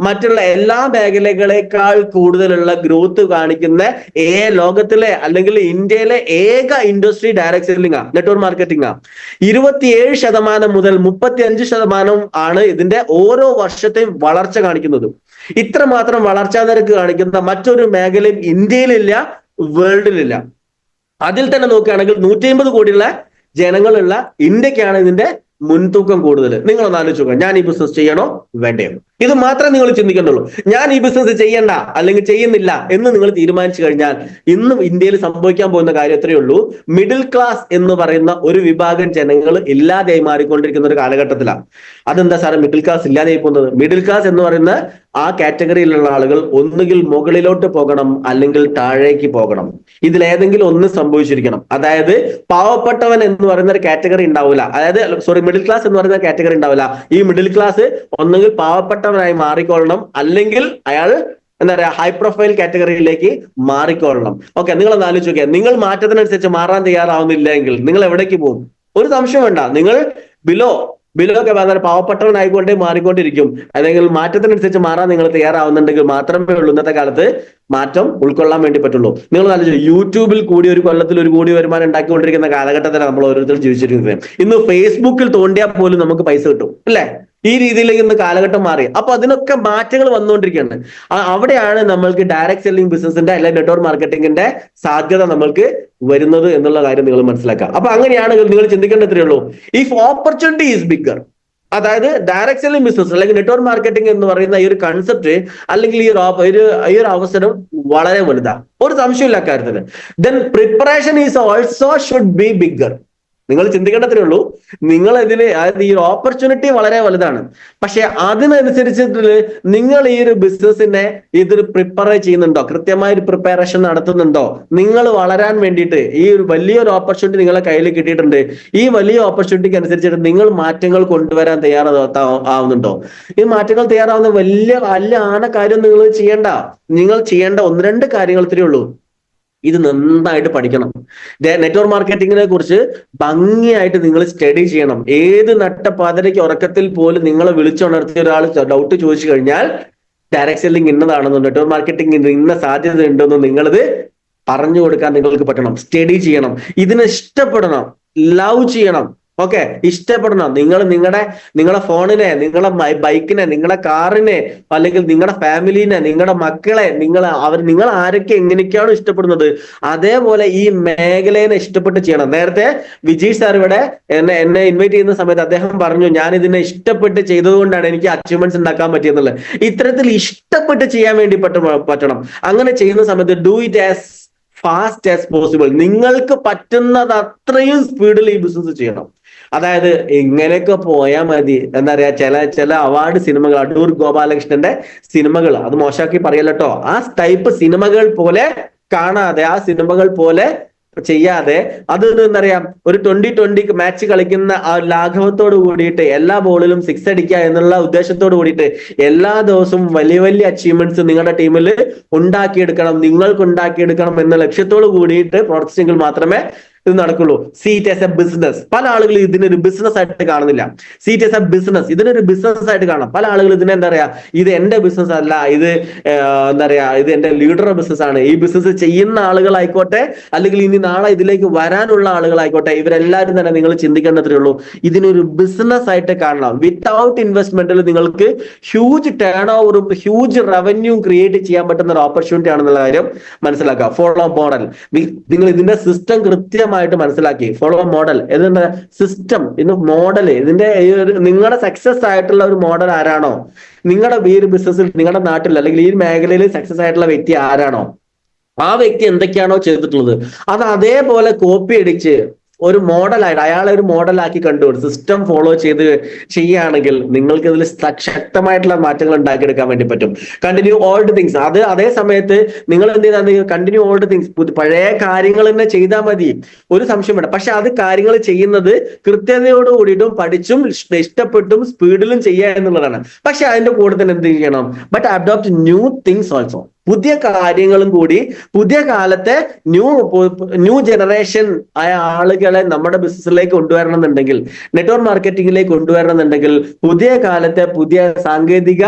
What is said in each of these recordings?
മറ്റുള്ള എല്ലാ മേഖലകളെക്കാൾ കൂടുതലുള്ള ഗ്രോത്ത് കാണിക്കുന്ന ഏ ലോകത്തിലെ അല്ലെങ്കിൽ ഇന്ത്യയിലെ ഏക industry direct selling network marketing ആ. ഇരുപത്തിയേഴ് ശതമാനം മുതൽ മുപ്പത്തി അഞ്ച് ശതമാനം ആണ് ഇതിന്റെ ഓരോ വർഷത്തെയും വളർച്ച കാണിക്കുന്നത്. ഇത്രമാത്രം വളർച്ചാ നിരക്ക് കാണിക്കുന്ന മറ്റൊരു മേഖലയും ഇന്ത്യയിലില്ല വേൾഡിലില്ല. അതിൽ തന്നെ നോക്കുകയാണെങ്കിൽ നൂറ്റി അമ്പത് കോടിയുള്ള ജനങ്ങളുള്ള ഇന്ത്യക്കാണ് ഇതിന്റെ മുൻതൂക്കം കൂടുതൽ. നിങ്ങൾ ഒന്ന് ആലോചിച്ച് ഞാൻ ഈ ബിസിനസ് ചെയ്യണോ? വേണ്ടയോ? ഇത് മാത്രമേ നിങ്ങൾ ചിന്തിക്കേണ്ടുള്ളൂ. ഞാൻ ഈ ബിസിനസ് ചെയ്യണ്ട അല്ലെങ്കിൽ ചെയ്യുന്നില്ല എന്ന് നിങ്ങൾ തീരുമാനിച്ചു കഴിഞ്ഞാൽ ഇന്നും ഇന്ത്യയിൽ സംഭവിക്കാൻ പോകുന്ന കാര്യം എത്രയേ ഉള്ളൂ. മിഡിൽ ക്ലാസ് എന്ന് പറയുന്ന ഒരു വിഭാഗം ജനങ്ങൾ ഇല്ലാതെയായി മാറിക്കൊണ്ടിരിക്കുന്ന ഒരു കാലഘട്ടത്തിലാണ്. അതെന്താ സാറേ? മിഡിൽ ക്ലാസ് ഇല്ലാതെയായി പോകുന്നത്. മിഡിൽ ക്ലാസ് എന്ന് പറയുന്ന ആ കാറ്റഗറിയിലുള്ള ആളുകൾ ഒന്നുകിൽ മുകളിലോട്ട് പോകണം അല്ലെങ്കിൽ താഴേക്ക് പോകണം. ഇതിലേതെങ്കിലും ഒന്ന് സംഭവിച്ചിരിക്കണം. അതായത് പാവപ്പെട്ടവൻ എന്ന് പറയുന്ന ഒരു കാറ്റഗറി ഉണ്ടാവില്ല. അതായത് സോറി മിഡിൽ ക്ലാസ് എന്ന് പറയുന്ന കാറ്റഗറി ഉണ്ടാവില്ല. ഈ മിഡിൽ ക്ലാസ് ഒന്നുകിൽ പാവപ്പെട്ടവനായി മാറിക്കൊള്ളണം. അല്ലെങ്കിൽ അയാൾ എന്താ പറയാ ഹൈ പ്രൊഫൈൽ കാറ്റഗറിയിലേക്ക് മാറിക്കൊള്ളണം. ഓക്കെ നിങ്ങൾ ഒന്ന് ആലോചിച്ച് നിങ്ങൾ മാറ്റത്തിനനുസരിച്ച് മാറാൻ തയ്യാറാവുന്നില്ല എങ്കിൽ നിങ്ങൾ എവിടേക്ക് പോകും? ഒരു സംശയം വേണ്ട. നിങ്ങൾ ബിലോ ബിലോ ഒക്കെ വളരെ പാവപ്പെട്ടവനായിക്കൊണ്ടേ മാറിക്കൊണ്ടിരിക്കും. അല്ലെങ്കിൽ മാറ്റത്തിനനുസരിച്ച് മാറാൻ നിങ്ങൾ തയ്യാറാവുന്നുണ്ടെങ്കിൽ മാത്രമേ ഉള്ളൂ ഇന്നത്തെ കാലത്ത് മാറ്റം ഉൾക്കൊള്ളാൻ വേണ്ടി പറ്റുള്ളൂ. നിങ്ങൾ ആലോചിച്ചു യൂട്യൂബിൽ കൂടി ഒരു കൊല്ലത്തിൽ ഒരു കൂടി വരുമാനം ഉണ്ടാക്കിക്കൊണ്ടിരിക്കുന്ന കാലഘട്ടത്തിലാണ് നമ്മൾ ഓരോരുത്തരും ജീവിച്ചിരിക്കുന്നത്. ഇന്ന് ഫേസ്ബുക്കിൽ തോണ്ടിയാൽ പോലും നമുക്ക് പൈസ കിട്ടും. അല്ലേ? ഈ രീതിയിലേക്ക് ഇന്ന് കാലഘട്ടം മാറി. അപ്പൊ അതിനൊക്കെ മാറ്റങ്ങൾ വന്നുകൊണ്ടിരിക്കുകയാണ്. അവിടെയാണ് നമ്മൾക്ക് ഡയറക്ട് സെല്ലിംഗ് ബിസിനസിന്റെ അല്ലെങ്കിൽ നെറ്റ്വർക്ക് മാർക്കറ്റിംഗിന്റെ സാധ്യത നമ്മൾക്ക് വരുന്നത് എന്നുള്ള കാര്യം നിങ്ങൾ മനസ്സിലാക്കുക. അപ്പൊ അങ്ങനെയാണെങ്കിൽ നിങ്ങൾ ചിന്തിക്കേണ്ട ഇത്രയേ ഉള്ളൂ. ഇഫ് ഓപ്പർച്യൂണിറ്റി ഈസ് ബിഗർ അതായത് ഡയറക്ട് സെല്ലിംഗ് ബിസിനസ് അല്ലെങ്കിൽ നെറ്റ്വർക്ക് മാർക്കറ്റിംഗ് എന്ന് പറയുന്ന ഈ ഒരു കൺസെപ്റ്റ് അല്ലെങ്കിൽ ഈ ഒരു ഈ ഒരു അവസരം വളരെ വലുതാണ്. ഒരു സംശയമില്ല കാര്യത്തിൽ then preparation is also should be bigger നിങ്ങൾ ചിന്തിക്കേണ്ടതേ ഉള്ളൂ. നിങ്ങൾ ഇതിന് അതായത് ഈ ഒരു ഓപ്പർച്യൂണിറ്റി വളരെ വലുതാണ്. പക്ഷെ അതിനനുസരിച്ചിട്ട് നിങ്ങൾ ഈ ഒരു ബിസിനസിനെ ഇതൊരു പ്രിപ്പയർ ചെയ്യുന്നുണ്ടോ? കൃത്യമായ ഒരു പ്രിപ്പറേഷൻ നടത്തുന്നുണ്ടോ? നിങ്ങൾ വളരാൻ വേണ്ടിയിട്ട് ഈ ഒരു വലിയൊരു ഓപ്പർച്യൂണിറ്റി നിങ്ങളെ കയ്യിൽ കിട്ടിയിട്ടുണ്ട്. ഈ വലിയ ഓപ്പർച്യൂണിറ്റിക്ക് അനുസരിച്ചിട്ട് നിങ്ങൾ മാറ്റങ്ങൾ കൊണ്ടുവരാൻ തയ്യാറാവുന്നുണ്ടോ ഈ മാറ്റങ്ങൾ തയ്യാറാവുന്ന വലിയ വലിയ ആന കാര്യം നിങ്ങൾ ചെയ്യേണ്ട. നിങ്ങൾ ചെയ്യേണ്ട ഒന്ന് രണ്ട് കാര്യങ്ങൾ ഇത്രയേ ഉള്ളൂ. ഇത് നന്നായിട്ട് പഠിക്കണം. നെറ്റ്വർക്ക് മാർക്കറ്റിങ്ങിനെ കുറിച്ച് ഭംഗിയായിട്ട് നിങ്ങൾ സ്റ്റഡി ചെയ്യണം. ഏത് നട്ടപ്പാതിരയ്ക്ക് ഉറക്കത്തിൽ പോലും നിങ്ങളെ വിളിച്ചുണർത്തിയ ഒരാൾ ഡൗട്ട് ചോദിച്ചു കഴിഞ്ഞാൽ ഡയറക്ട് സെല്ലിംഗ് ഇന്നതാണെന്നും നെറ്റ്വർക്ക് മാർക്കറ്റിംഗ് ഇന്ന സാധ്യത ഉണ്ടെന്നും നിങ്ങളിത് പറഞ്ഞു കൊടുക്കാൻ നിങ്ങൾക്ക് പറ്റണം. സ്റ്റഡി ചെയ്യണം. ഇതിനെ ഇഷ്ടപ്പെടണം. ലവ് ചെയ്യണം. ഓക്കെ ഇഷ്ടപ്പെടണം. നിങ്ങൾ നിങ്ങളുടെ നിങ്ങളുടെ ഫോണിനെ നിങ്ങളുടെ ബൈക്കിനെ നിങ്ങളുടെ കാറിനെ അല്ലെങ്കിൽ നിങ്ങളുടെ ഫാമിലിനെ നിങ്ങളുടെ മക്കളെ നിങ്ങൾ അവർ നിങ്ങൾ ആരൊക്കെ എങ്ങനെയൊക്കെയാണ് ഇഷ്ടപ്പെടുന്നത് അതേപോലെ ഈ മേഖലയെ ഇഷ്ടപ്പെട്ട് ചെയ്യണം. നേരത്തെ വിജയ് സാർ ഇവിടെ എന്നെ എന്നെ ഇൻവൈറ്റ് ചെയ്യുന്ന സമയത്ത് അദ്ദേഹം പറഞ്ഞു ഞാൻ ഇതിനെ ഇഷ്ടപ്പെട്ട് ചെയ്തതുകൊണ്ടാണ് എനിക്ക് അച്ചീവ്മെന്റ്സ് ഉണ്ടാക്കാൻ പറ്റിയെന്നുള്ളത്. ഇത്തരത്തിൽ ഇഷ്ടപ്പെട്ട് ചെയ്യാൻ വേണ്ടി പറ്റ പറ്റണം. അങ്ങനെ ചെയ്യുന്ന സമയത്ത് do it as fast as possible നിങ്ങൾക്ക് പറ്റുന്നത് അത്രയും സ്പീഡിൽ ഈ ബിസിനസ് ചെയ്യണം. അതായത് ഇങ്ങനെയൊക്കെ പോയാൽ മതി. എന്താ പറയാ ചില ചില അവാർഡ് സിനിമകൾ അടൂർ ഗോപാലകൃഷ്ണന്റെ സിനിമകൾ അത് മോശമാക്കി പറയല്ലോ ആ ടൈപ്പ് സിനിമകൾ പോലെ കാണാതെ ആ സിനിമകൾ പോലെ ചെയ്യാതെ അത് എന്താ പറയാ ഒരു ട്വന്റി ട്വന്റി മാച്ച് കളിക്കുന്ന ആ ലാഘവത്തോട് കൂടിയിട്ട് എല്ലാ ബോളിലും സിക്സ് അടിക്കുക എന്നുള്ള ഉദ്ദേശത്തോട് കൂടിയിട്ട് എല്ലാ ദിവസവും വലിയ വലിയ അച്ചീവ്മെന്റ്സ് നിങ്ങളുടെ ടീമിൽ ഉണ്ടാക്കിയെടുക്കണം നിങ്ങൾക്ക് ഉണ്ടാക്കിയെടുക്കണം എന്ന ലക്ഷ്യത്തോട് കൂടിയിട്ട് പ്രവർത്തിച്ചെങ്കിൽ മാത്രമേ ഇത് നടക്കുള്ളൂ. സീറ്റ് ആസ് എ ബിസിനസ് പല ആളുകളും ഇതിനൊരു ബിസിനസ് ആയിട്ട് കാണുന്നില്ല. See it as a business ഇതിനൊരു ബിസിനസ് ആയിട്ട് കാണാം. പല ആളുകൾ ഇതിനെ എന്താ പറയാ ഇത് എന്റെ ബിസിനസ് അല്ല ഇത് എന്താ പറയാ ഇത് എന്റെ ലീഡർ ബിസിനസ് ആണ്. ഈ ബിസിനസ് ചെയ്യുന്ന ആളുകളായിക്കോട്ടെ അല്ലെങ്കിൽ ഇനി നാളെ ഇതിലേക്ക് വരാനുള്ള ആളുകളായിക്കോട്ടെ ഇവരെല്ലാവരും തന്നെ നിങ്ങൾ ചിന്തിക്കേണ്ടതേ ഉള്ളൂ. ഇതിനൊരു ബിസിനസ് ആയിട്ട് കാണണം. വിത്തൗട്ട് ഇൻവെസ്റ്റ്മെന്റിൽ നിങ്ങൾക്ക് ഹ്യൂജ് ടേൺ ഓവറും ഹ്യൂജ് റവന്യൂ ക്രിയേറ്റ് ചെയ്യാൻ പറ്റുന്ന ഒരു ഓപ്പർച്യൂണിറ്റി ആണെന്നുള്ള കാര്യം മനസ്സിലാക്കുക. ഫോളോ മോഡൽ നിങ്ങൾ ഇതിന്റെ സിസ്റ്റം കൃത്യമായിട്ട് മനസ്സിലാക്കി. ഫോളോ മോഡൽ ഇതിന്റെ സിസ്റ്റം ഇന്ന് മോഡൽ ഇതിന്റെ നിങ്ങളുടെ സക്സസ് ആയിട്ടുള്ള ഒരു മോഡൽ ആരാണോ? നിങ്ങളുടെ ഈ ഒരു ബിസിനസ്സിൽ നിങ്ങളുടെ നാട്ടിൽ അല്ലെങ്കിൽ ഈ മേഖലയിൽ സക്സസ് ആയിട്ടുള്ള വ്യക്തി ആരാണോ? ആ വ്യക്തി എന്തൊക്കെയാണോ ചെയ്തിട്ടുള്ളത്? അത് അതേപോലെ കോപ്പി അടിച്ച് ഒരു മോഡലായിട്ട് അയാളെ ഒരു മോഡലാക്കി കണ്ടു. സിസ്റ്റം ഫോളോ ചെയ്ത് ചെയ്യുകയാണെങ്കിൽ നിങ്ങൾക്ക് ഇതിൽ ശക്തമായിട്ടുള്ള മാറ്റങ്ങൾ ഉണ്ടാക്കിയെടുക്കാൻ വേണ്ടി പറ്റും. കണ്ടിന്യൂ ഓൾഡ് തിങ്സ് അത് അതേ സമയത്ത് നിങ്ങൾ എന്ത് ചെയ്താൽ കണ്ടിന്യൂ ഓൾഡ് തിങ്സ് പഴയ കാര്യങ്ങൾ തന്നെ ചെയ്താൽ മതി. ഒരു സംശയം വേണം പക്ഷെ അത് കാര്യങ്ങൾ ചെയ്യുന്നത് കൃത്യതയോട് കൂടിയിട്ടും പഠിച്ചും ഇഷ്ടപ്പെട്ടും സ്പീഡിലും ചെയ്യുക എന്നുള്ളതാണ്. പക്ഷെ അതിന്റെ കൂടെ തന്നെ എന്ത് ചെയ്യണം? But adopt new things also പുതിയ കാര്യങ്ങളും കൂടി പുതിയ കാലത്തെ ന്യൂ ന്യൂ ജനറേഷൻ ആയ ആളുകളെ നമ്മുടെ ബിസിനസ്സിലേക്ക് കൊണ്ടുവരണം എന്നുണ്ടെങ്കിൽ നെറ്റ്വർക്ക് മാർക്കറ്റിംഗിലേക്ക് കൊണ്ടുവരണം എന്നുണ്ടെങ്കിൽ പുതിയ കാലത്തെ പുതിയ സാങ്കേതിക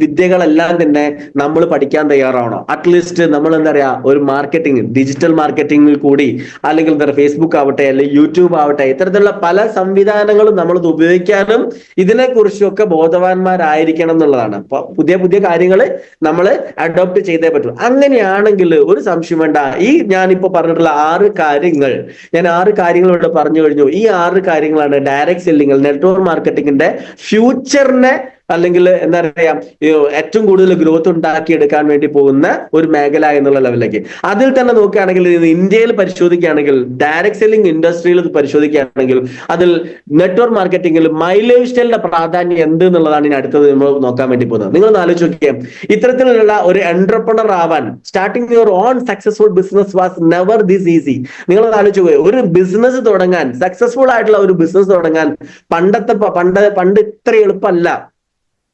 വിദ്യകളെല്ലാം തന്നെ നമ്മൾ പഠിക്കാൻ തയ്യാറാവണം. അറ്റ്ലീസ്റ്റ് നമ്മൾ എന്താ പറയാ ഒരു മാർക്കറ്റിംഗ് ഡിജിറ്റൽ മാർക്കറ്റിംഗിൽ കൂടി അല്ലെങ്കിൽ എന്താ പറയുക ഫേസ്ബുക്ക് ആവട്ടെ അല്ലെങ്കിൽ യൂട്യൂബ് ആവട്ടെ ഇത്തരത്തിലുള്ള പല സംവിധാനങ്ങളും നമ്മൾ ഉപയോഗിക്കാനും ഇതിനെ കുറിച്ചൊക്കെ ബോധവാന്മാരായിരിക്കണം എന്നുള്ളതാണ്. പുതിയ പുതിയ കാര്യങ്ങൾ നമ്മൾ അഡോപ്റ്റ് ചെയ്തേ പറ്റൂ. അങ്ങനെയാണെങ്കിൽ ഒരു സംശയം വേണ്ട. ഈ ഞാനിപ്പോ പറഞ്ഞിട്ടുള്ള ആറ് കാര്യങ്ങൾ ഞാൻ ആറ് കാര്യങ്ങൾ ഇവിടെ പറഞ്ഞു കഴിഞ്ഞു. ഈ ആറ് കാര്യങ്ങളാണ് ഡയറക്റ്റ് സെല്ലിംഗ് നെറ്റ്വർക്ക് മാർക്കറ്റിംഗിന്റെ ഫ്യൂച്ചറിനെ അല്ലെങ്കിൽ എന്താ പറയാ ഏറ്റവും കൂടുതൽ ഗ്രോത്ത് ഉണ്ടാക്കിയെടുക്കാൻ വേണ്ടി പോകുന്ന ഒരു മേഖല എന്നുള്ള ലെവലിലേക്ക്. അതിൽ തന്നെ നോക്കുകയാണെങ്കിൽ ഇന്ത്യയിൽ പരിശോധിക്കുകയാണെങ്കിൽ ഡയറക്ട് സെല്ലിംഗ് ഇൻഡസ്ട്രിയിൽ പരിശോധിക്കുകയാണെങ്കിൽ അതിൽ നെറ്റ്വർക്ക് മാർക്കറ്റിംഗിൽ മൈലേജ് സ്റ്റൈലിന്റെ പ്രാധാന്യം എന്ത് എന്നുള്ളതാണ് ഇനി അടുത്തത് നമ്മൾ നോക്കാൻ വേണ്ടി പോകുന്നത്. നിങ്ങൾ ആലോചിച്ച് നോക്കിയേ ഇത്തരത്തിലുള്ള ഒരു എന്റർപ്രണർ ആവാൻ starting your own successful business was never this easy നിങ്ങൾ ആലോചിച്ച് പോയി ഒരു ബിസിനസ് തുടങ്ങാൻ സക്സസ്ഫുൾ ആയിട്ടുള്ള ഒരു ബിസിനസ് തുടങ്ങാൻ പണ്ടത്തെ പണ്ട് പണ്ട് ഇത്ര എളുപ്പമല്ല.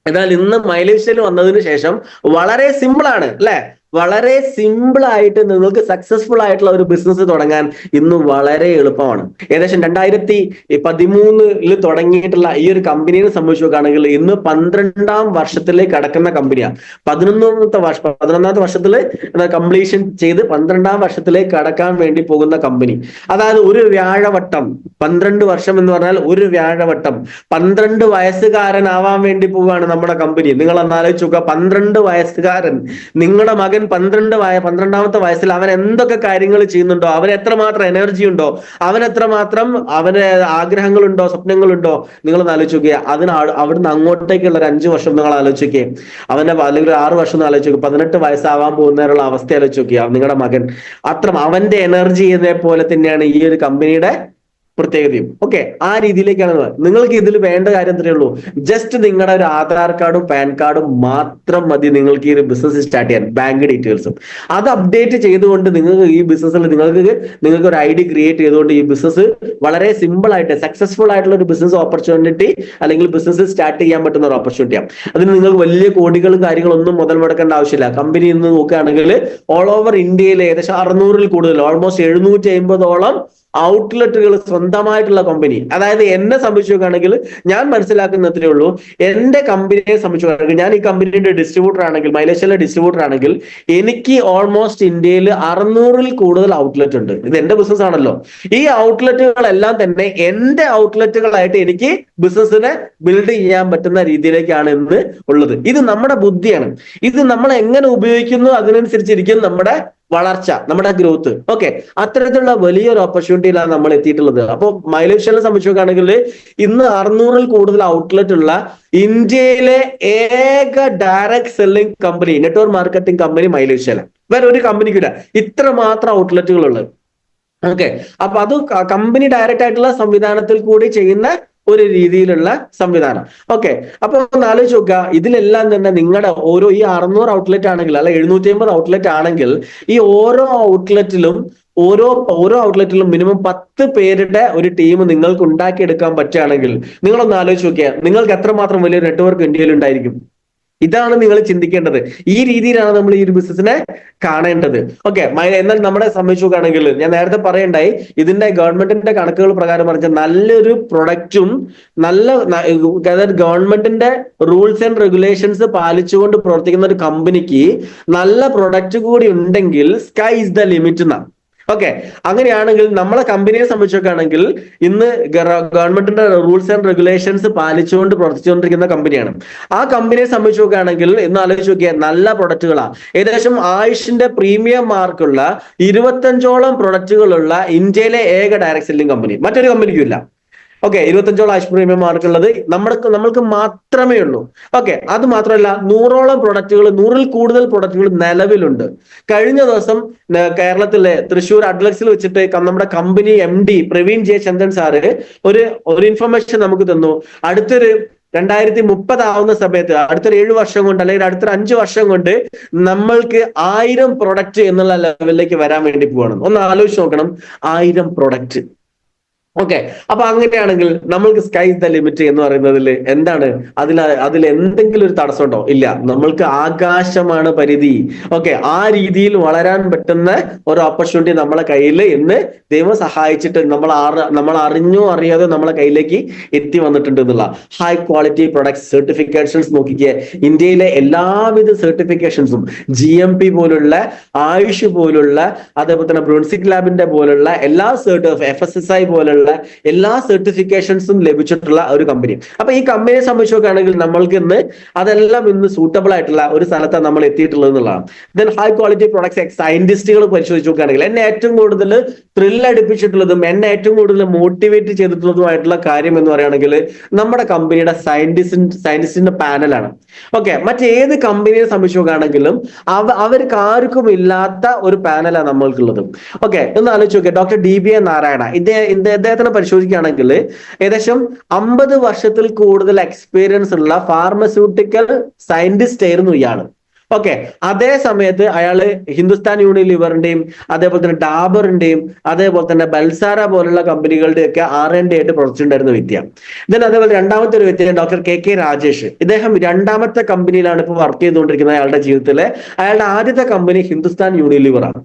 എന്നാൽ ഇന്ന് മൈലേജ് സ്റ്റൈൽ വന്നതിന് ശേഷം വളരെ സിമ്പിൾ ആണ് അല്ലെ? വളരെ സിമ്പിൾ ആയിട്ട് നിങ്ങൾക്ക് സക്സസ്ഫുൾ ആയിട്ടുള്ള ഒരു ബിസിനസ് തുടങ്ങാൻ ഇന്ന് വളരെ എളുപ്പമാണ്. ഏകദേശം രണ്ടായിരത്തി പതിമൂന്നിൽ തുടങ്ങിയിട്ടുള്ള ഈ ഒരു കമ്പനിയെ സംബന്ധിച്ച് നോക്കുകയാണെങ്കിൽ ഇന്ന് പന്ത്രണ്ടാം വർഷത്തിലേക്ക് കടക്കുന്ന കമ്പനിയാണ് പതിനൊന്നാമത്തെ വർഷം പതിനൊന്നാമത്തെ വർഷത്തിൽ കംപ്ലീഷൻ ചെയ്ത് പന്ത്രണ്ടാം വർഷത്തിലേക്ക് കടക്കാൻ വേണ്ടി പോകുന്ന കമ്പനി അതായത് ഒരു വ്യാഴവട്ടം പന്ത്രണ്ട് വർഷം എന്ന് പറഞ്ഞാൽ ഒരു വ്യാഴവട്ടം. പന്ത്രണ്ട് വയസ്സുകാരനാവാൻ വേണ്ടി പോവുകയാണ് നമ്മുടെ കമ്പനി നിങ്ങൾ അന്നാലോചിച്ച് നോക്കുക പന്ത്രണ്ട് വയസ്സുകാരൻ നിങ്ങളുടെ മകൻ പന്ത്രണ്ട് വയ പന്ത്രണ്ടാമത്തെ വയസ്സിൽ അവൻ എന്തൊക്കെ കാര്യങ്ങൾ ചെയ്യുന്നുണ്ടോ അവൻ എത്രമാത്രം എനർജി ഉണ്ടോ അവൻ എത്രമാത്രം അവന് ആഗ്രഹങ്ങളുണ്ടോ സ്വപ്നങ്ങളുണ്ടോ നിങ്ങൾ ആലോചിക്കുക അതിന് അവിടുന്ന് അങ്ങോട്ടേക്കുള്ള ഒരു അഞ്ചു വർഷം നിങ്ങൾ ആലോചിക്കുക അവന്റെ അല്ലെങ്കിൽ ഒരു ആറ് വർഷം ആലോചിക്കുക പതിനെട്ട് വയസ്സാവാൻ പോകുന്നതിനുള്ള അവസ്ഥ ആലോചിക്കുക നിങ്ങളുടെ മകൻ. അത്ര അവന്റെ എനർജി പോലെ തന്നെയാണ് ഈ ഒരു കമ്പനിയുടെ പ്രത്യേകതയും. ഓക്കെ ആ രീതിയിലേക്കാണ് നിങ്ങൾക്ക് ഇതിൽ വേണ്ട കാര്യം എത്രയേ ഉള്ളൂ. ജസ്റ്റ് നിങ്ങളുടെ ഒരു ആധാർ കാർഡും പാൻ കാർഡും മാത്രം മതി നിങ്ങൾക്ക് ഈ ഒരു ബിസിനസ് സ്റ്റാർട്ട് ചെയ്യാൻ. ബാങ്ക് ഡീറ്റെയിൽസും അത് അപ്ഡേറ്റ് ചെയ്തുകൊണ്ട് നിങ്ങൾക്ക് ഈ ബിസിനസ്സിൽ നിങ്ങൾക്ക് നിങ്ങൾക്ക് ഒരു ഐ ഡി ക്രിയേറ്റ് ചെയ്തുകൊണ്ട് ഈ ബിസിനസ് വളരെ സിമ്പിൾ ആയിട്ട് സക്സസ്ഫുൾ ആയിട്ടുള്ള ഒരു ബിസിനസ് ഓപ്പർച്യൂണിറ്റി അല്ലെങ്കിൽ ബിസിനസ് സ്റ്റാർട്ട് ചെയ്യാൻ പറ്റുന്ന ഒരു ഓപ്പർച്യൂണിറ്റിയാണ് അതിന് നിങ്ങൾക്ക് വലിയ കോടികളും കാര്യങ്ങളൊന്നും മുതൽ മുടക്കേണ്ട ആവശ്യമില്ല. കമ്പനി ഇന്ന് നോക്കുകയാണെങ്കിൽ ഓൾ ഓവർ ഇന്ത്യയിൽ ഏകദേശം അറുന്നൂറിൽ കൂടുതൽ ഓൾമോസ്റ്റ് എഴുന്നൂറ്റി അമ്പതോളം ഔട്ട്ലെറ്റുകൾ സ്വന്തമായിട്ടുള്ള കമ്പനി അതായത് എന്നെ സംബന്ധിച്ച് നോക്കുകയാണെങ്കിൽ ഞാൻ മനസ്സിലാക്കുന്നത്രേ ഉള്ളൂ എന്റെ കമ്പനിയെ സംബന്ധിച്ച് നോക്കുകയാണെങ്കിൽ ഞാൻ ഈ കമ്പനിയുടെ ഡിസ്ട്രിബ്യൂട്ടർ ആണെങ്കിൽ മൈലേഷ്യയിലെ ഡിസ്ട്രിബ്യൂട്ടർ ആണെങ്കിൽ എനിക്ക് ഓൾമോസ്റ്റ് ഇന്ത്യയിൽ അറുന്നൂറിൽ കൂടുതൽ ഔട്ട്ലെറ്റ് ഉണ്ട്. ഇത് എന്റെ ബിസിനസ് ആണല്ലോ. ഈ ഔട്ട്ലെറ്റുകളെല്ലാം തന്നെ എന്റെ ഔട്ട്ലെറ്റുകളായിട്ട് എനിക്ക് ബിസിനസ്സിനെ ബിൽഡ് ചെയ്യാൻ പറ്റുന്ന രീതിയിലേക്കാണ് ഇന്ന് ഉള്ളത്. ഇത് നമ്മുടെ ബുദ്ധിയാണ്. ഇത് നമ്മൾ എങ്ങനെ ഉപയോഗിക്കുന്നു അതിനനുസരിച്ചിരിക്കും നമ്മുടെ വളർച്ച നമ്മുടെ ഗ്രോത്ത് ഓക്കെ അത്തരത്തിലുള്ള വലിയൊരു ഓപ്പർച്യൂണിറ്റിയിലാണ് നമ്മൾ എത്തിയിട്ടുള്ളത്. അപ്പോൾ മൈലേഷ്യനെ സംബന്ധിച്ച് നോക്കുകയാണെങ്കിൽ ഇന്ന് അറുന്നൂറിൽ കൂടുതൽ ഔട്ട്ലെറ്റ് ഉള്ള ഇന്ത്യയിലെ ഏക direct selling company network marketing company മൈലേഷ്യല വേറെ ഒരു കമ്പനിക്കില്ല ഇത്ര മാത്രം ഔട്ട്ലെറ്റുകൾ ഉള്ളത് ഓക്കെ അപ്പൊ അത് കമ്പനി ഡയറക്റ്റ് ആയിട്ടുള്ള സംവിധാനത്തിൽ കൂടി ചെയ്യുന്ന ഒരു രീതിയിലുള്ള സംവിധാനം. ഓക്കെ അപ്പൊ ഒന്ന് ആലോചിച്ച് നോക്കുക. ഇതിലെല്ലാം തന്നെ നിങ്ങളുടെ ഓരോ ഈ അറുന്നൂറ് ഔട്ട്ലെറ്റ് ആണെങ്കിൽ അല്ല എഴുന്നൂറ്റി അമ്പത് ഔട്ട്ലെറ്റ് ആണെങ്കിൽ ഈ ഓരോ ഔട്ട്ലെറ്റിലും ഓരോ ഓരോ ഔട്ട്ലെറ്റിലും മിനിമം പത്ത് പേരുടെ ഒരു ടീം നിങ്ങൾക്ക് ഉണ്ടാക്കിയെടുക്കാൻ പറ്റുകയാണെങ്കിൽ നിങ്ങളൊന്ന് ആലോചിച്ച് നോക്കിയാൽ നിങ്ങൾക്ക് എത്രമാത്രം വലിയ നെറ്റ്വർക്ക് ഇന്ത്യയിൽ ഉണ്ടായിരിക്കും? ഇതാണ് നിങ്ങൾ ചിന്തിക്കേണ്ടത്. ഈ രീതിയിലാണ് നമ്മൾ ഈ ഒരു ബിസിനസിനെ കാണേണ്ടത്. ഓക്കെ എന്നാൽ നമ്മളെ സംബന്ധിച്ച് നോക്കുകയാണെങ്കിൽ ഞാൻ നേരത്തെ പറയണ്ടായി ഇതിന്റെ ഗവൺമെന്റിന്റെ കണക്കുകൾ പ്രകാരം പറഞ്ഞ നല്ലൊരു പ്രൊഡക്റ്റും നല്ല അതായത് ഗവൺമെന്റിന്റെ റൂൾസ് ആൻഡ് റെഗുലേഷൻസ് പാലിച്ചുകൊണ്ട് പ്രവർത്തിക്കുന്ന ഒരു കമ്പനിക്ക് നല്ല പ്രൊഡക്റ്റ് കൂടി ഉണ്ടെങ്കിൽ സ്കൈ ഇസ് ദ ലിമിറ്റ് എന്നാണ്. ഓക്കെ അങ്ങനെയാണെങ്കിൽ നമ്മളെ കമ്പനിയെ സംബന്ധിച്ചൊക്കെയാണെങ്കിൽ ഇന്ന് ഗവൺമെന്റിന്റെ റൂൾസ് ആൻഡ് റെഗുലേഷൻസ് പാലിച്ചുകൊണ്ട് പ്രവർത്തിച്ചുകൊണ്ടിരിക്കുന്ന കമ്പനിയാണ് ആ കമ്പനിയെ സംബന്ധിച്ച് നോക്കുകയാണെങ്കിൽ ഇന്ന് ആലോചിച്ച് നോക്കിയാൽ നല്ല പ്രൊഡക്റ്റുകളാണ് ഏകദേശം ആയുഷിന്റെ പ്രീമിയം മാർക്കുള്ള ഇരുപത്തഞ്ചോളം പ്രൊഡക്റ്റുകളുള്ള ഇന്ത്യയിലെ ഏക ഡയറക്ട് സെല്ലിംഗ് കമ്പനി മറ്റൊരു കമ്പനിക്കും ഇല്ല. ഓക്കെ ഇരുപത്തഞ്ചോളം ആഷ് പ്രീമിയം മാർക്കുള്ളത് നമ്മൾക്ക് നമ്മൾക്ക് മാത്രമേ ഉള്ളൂ. ഓക്കെ അത് മാത്രമല്ല നൂറോളം പ്രൊഡക്റ്റുകൾ നൂറിൽ കൂടുതൽ പ്രൊഡക്റ്റുകൾ നിലവിലുണ്ട്. കഴിഞ്ഞ ദിവസം കേരളത്തിലെ തൃശ്ശൂർ അഡ്ലക്സിൽ വെച്ചിട്ട് നമ്മുടെ company M D Praveen J Chandan sir ഒരു ഒരു ഇൻഫർമേഷൻ നമുക്ക് തന്നു. അടുത്തൊരു രണ്ടായിരത്തി മുപ്പതാവുന്ന സമയത്ത് അടുത്തൊരു ഏഴ് വർഷം കൊണ്ട് അല്ലെങ്കിൽ അടുത്തൊരു അഞ്ച് വർഷം കൊണ്ട് നമ്മൾക്ക് ആയിരം പ്രൊഡക്റ്റ് എന്നുള്ള ലെവലിലേക്ക് വരാൻ വേണ്ടി പോകണം ഒന്ന് ആലോചിച്ച് നോക്കണം. ആയിരം പ്രൊഡക്റ്റ് ഓക്കെ അപ്പൊ അങ്ങനെയാണെങ്കിൽ നമ്മൾക്ക് സ്കൈ ദ ലിമിറ്റ് എന്ന് പറയുന്നതിൽ എന്താണ്? അതിൽ അതിൽ എന്തെങ്കിലും ഒരു തടസ്സമുണ്ടോ? ഇല്ല. നമ്മൾക്ക് ആകാശമാണ് പരിധി. ഓക്കെ ആ രീതിയിൽ വളരാൻ പറ്റുന്ന ഒരു ഓപ്പർച്യൂണിറ്റി നമ്മളെ കയ്യിൽ ഇന്ന് ദൈവം സഹായിച്ചിട്ട് നമ്മൾ നമ്മൾ അറിഞ്ഞോ അറിയാതെ നമ്മളെ കയ്യിലേക്ക് എത്തി വന്നിട്ടുണ്ട് എന്നുള്ള. ഹൈ ക്വാളിറ്റി പ്രൊഡക്ട്സ് സർട്ടിഫിക്കേഷൻസ് നോക്കിക്കുക ഇന്ത്യയിലെ എല്ലാവിധ സർട്ടിഫിക്കേഷൻസും ജി എം പി പോലുള്ള ആയുഷ് പോലുള്ള അതേപോലെ തന്നെ ബ്രോൺസിക് ലാബിന്റെ പോലുള്ള എല്ലാ സർട്ടിഫ് എഫ് എസ് എസ് ഐ പോലുള്ള എല്ലാ സർട്ടിഫിക്കേഷൻസും ലഭിച്ചിട്ടുള്ള ഒരു കമ്പനി അപ്പൊ ഈ കമ്പനിയെ സംബന്ധിച്ച് നോക്കുകയാണെങ്കിൽ നമ്മൾക്ക് ഇന്ന് അതെല്ലാം ഇന്ന് സൂട്ടബിൾ ആയിട്ടുള്ള ഒരു സ്ഥലത്താണ് നമ്മൾ എത്തിയിട്ടുള്ളത് എന്നുള്ളതാണ്. ദെൻ ഹൈ ക്വാളിറ്റി പ്രൊഡക്ട്സ് സയന്റിസ്റ്റുകൾ പരിശോധിച്ച് നോക്കുകയാണെങ്കിൽ എന്നെ ഏറ്റവും കൂടുതൽ ത്രിൽ അടുപ്പിച്ചിട്ടുള്ളതും എന്നെ ഏറ്റവും കൂടുതൽ മോട്ടിവേറ്റ് ചെയ്തിട്ടുള്ളതുമായിട്ടുള്ള കാര്യം എന്ന് പറയുകയാണെങ്കിൽ നമ്മുടെ കമ്പനിയുടെ സയന്റിസ്റ്റ് സയന്റിസ്റ്റിന്റെ പാനലാണ് ഓക്കെ മറ്റേത് കമ്പനിയെ സംബന്ധിച്ച് നോക്കുകയാണെങ്കിലും അവ അവർക്ക് ആർക്കും ഇല്ലാത്ത ഒരു പാനലാണ് നമ്മൾക്കുള്ളത്. ഓക്കെ ഒന്ന് ആലോചിച്ച് നോക്കിയാൽ doctor D B A Narayana. ഇദ്ദേഹം ഇദ്ദേഹത്തിനെ പരിശോധിക്കുകയാണെങ്കിൽ ഏകദേശം അമ്പത് വർഷത്തിൽ കൂടുതൽ എക്സ്പീരിയൻസ് ഉള്ള ഫാർമസ്യൂട്ടിക്കൽ സയന്റിസ്റ്റ് ആയിരുന്നു ഇയാൾ. ഓക്കെ അതേ സമയത്ത് അയാൾ ഹിന്ദുസ്ഥാൻ യൂണിലിവറിന്റെയും അതേപോലെ തന്നെ ഡാബറിന്റെയും അതേപോലെ തന്നെ ബൽസാര പോലുള്ള കമ്പനികളുടെ ഒക്കെ ആർ എൻ ഡി ആയിട്ട് പ്രവർത്തിച്ചിട്ടുണ്ടായിരുന്ന വ്യക്തിയാണ് ഇതിന് അതേപോലെ രണ്ടാമത്തെ ഒരു വ്യക്തിയാണ് ഡോക്ടർ കെ കെ രാജേഷ് ഇദ്ദേഹം രണ്ടാമത്തെ കമ്പനിയിലാണ് ഇപ്പോൾ വർക്ക് ചെയ്തുകൊണ്ടിരിക്കുന്നത് അയാളുടെ ജീവിതത്തിലെ. അയാളുടെ ആദ്യത്തെ കമ്പനി ഹിന്ദുസ്ഥാൻ യൂണിലിവർ ആണ്.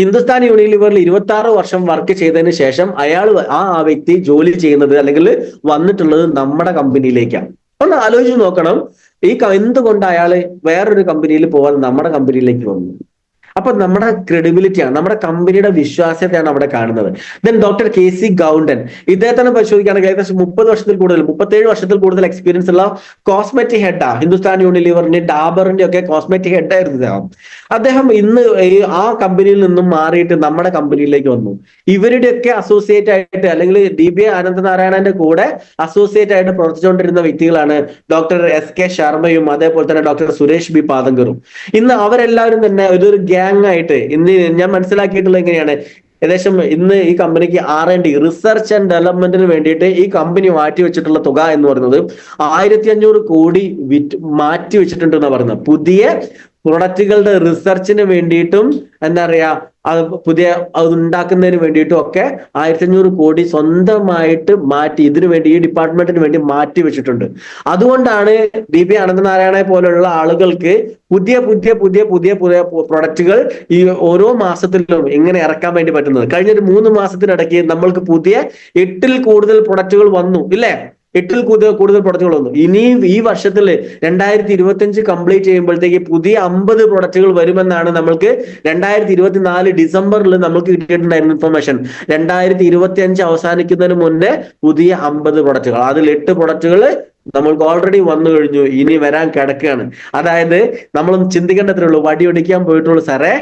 ഹിന്ദുസ്ഥാൻ യൂണിലിവറിൽ ഇരുപത്തി ആറ് വർഷം വർക്ക് ചെയ്തതിന് ശേഷം അയാൾ ആ ആ വ്യക്തി ജോലി ചെയ്യുന്നത് അല്ലെങ്കിൽ വന്നിട്ടുള്ളത് നമ്മുടെ കമ്പനിയിലേക്കാണ്. ഒന്ന് ആലോചിച്ച് നോക്കണം. ഈ എന്തുകൊണ്ട് അയാൾ വേറൊരു കമ്പനിയിൽ പോകാൻ നമ്മുടെ കമ്പനിയിലേക്ക് വന്നു? അപ്പൊ നമ്മുടെ ക്രെഡിബിലിറ്റിയാണ് നമ്മുടെ കമ്പനിയുടെ വിശ്വാസ്യതയാണ് അവിടെ കാണുന്നത്. Then doctor K C Goundan ഇദ്ദേഹത്തിനെ പരിശോധിക്കുകയാണെങ്കിൽ ഏകദേശം മുപ്പത് വർഷത്തിൽ കൂടുതൽ മുപ്പത്തേഴ് വർഷത്തിൽ കൂടുതൽ എക്സ്പീരിയൻസ് ഉള്ള കോസ്മെറ്റിക് ഹെഡാ ഹിന്ദുസ്ഥാൻ യൂണിലിവറിന്റെ ഡാബറിന്റെ ഒക്കെ കോസ്മെറ്റിക് ഹെഡായിരുന്നു ഇദ്ദേഹം. അദ്ദേഹം ഇന്ന് ആ കമ്പനിയിൽ നിന്നും മാറിയിട്ട് നമ്മുടെ കമ്പനിയിലേക്ക് വന്നു. ഇവരുടെയൊക്കെ അസോസിയേറ്റ് ആയിട്ട് അല്ലെങ്കിൽ ഡി ബി അനന്തനാരായണന്റെ കൂടെ അസോസിയേറ്റ് ആയിട്ട് പ്രവർത്തിച്ചുകൊണ്ടിരുന്ന വ്യക്തികളാണ് ഡോക്ടർ എസ് കെ ശർമ്മയും അതേപോലെ തന്നെ ഡോക്ടർ സുരേഷ് ബി. പാതങ്കറും. ഇന്ന് അവരെല്ലാവരും തന്നെ ഇതൊരു ഗ്യാങ് ആയിട്ട് ഇന്ന് ഞാൻ മനസ്സിലാക്കിയിട്ടുള്ള എങ്ങനെയാണ്? ഏകദേശം ഇന്ന് ഈ കമ്പനിക്ക് R and D research and ഡെവലപ്മെന്റിന് വേണ്ടിയിട്ട് ഈ കമ്പനി മാറ്റി വെച്ചിട്ടുള്ള തുക എന്ന് പറയുന്നത് ആയിരത്തി അഞ്ഞൂറ് കോടി വിറ്റ് മാറ്റി വെച്ചിട്ടുണ്ട് എന്ന് പറയുന്നത്. പുതിയ പ്രൊഡക്റ്റുകളുടെ റിസർച്ചിന് വേണ്ടിയിട്ടും എന്താ പറയാ അത് പുതിയ അത് ഉണ്ടാക്കുന്നതിന് വേണ്ടിയിട്ടും ഒക്കെ ആയിരത്തി അഞ്ഞൂറ് കോടി സ്വന്തമായിട്ട് മാറ്റി ഇതിനു വേണ്ടി ഈ ഡിപ്പാർട്ട്മെന്റിന് വേണ്ടി മാറ്റി വെച്ചിട്ടുണ്ട്. അതുകൊണ്ടാണ് ഡി പി അനന്തനാരായണെ പോലുള്ള ആളുകൾക്ക് പുതിയ പുതിയ പുതിയ പുതിയ പുതിയ പ്രൊഡക്റ്റുകൾ ഈ ഓരോ മാസത്തിലും ഇങ്ങനെ ഇറക്കാൻ വേണ്ടി പറ്റുന്നത്. കഴിഞ്ഞൊരു മൂന്ന് മാസത്തിനിടയ്ക്ക് നമ്മൾക്ക് പുതിയ എട്ടിൽ കൂടുതൽ പ്രൊഡക്റ്റുകൾ വന്നു ഇല്ലേ? എട്ടിൽ കൂടുതൽ കൂടുതൽ പ്രൊഡക്റ്റുകൾ വന്നു. ഇനി ഈ വർഷത്തിൽ രണ്ടായിരത്തി ഇരുപത്തി അഞ്ച് കംപ്ലീറ്റ് ചെയ്യുമ്പോഴത്തേക്ക് പുതിയ അമ്പത് പ്രൊഡക്റ്റുകൾ വരുമെന്നാണ് നമ്മൾക്ക് രണ്ടായിരത്തി ഇരുപത്തിനാല് ഡിസംബറിൽ നമുക്ക് കിട്ടിയിട്ടുണ്ടായിരുന്ന ഇൻഫർമേഷൻ രണ്ടായിരത്തി ഇരുപത്തി അഞ്ച് അവസാനിക്കുന്നതിന് മുന്നേ പുതിയ അമ്പത് പ്രൊഡക്റ്റുകൾ അതിൽ എട്ട് പ്രൊഡക്റ്റുകൾ നമ്മൾക്ക് ഓൾറെഡി വന്നു കഴിഞ്ഞു. ഇനി വരാൻ കിടക്കുകയാണ്. അതായത് നമ്മളൊന്ന് ചിന്തിക്കേണ്ടത്രേ ഉള്ളൂ. വടി ഒടിക്കാൻ പോയിട്ടുള്ളൂ സാറേ.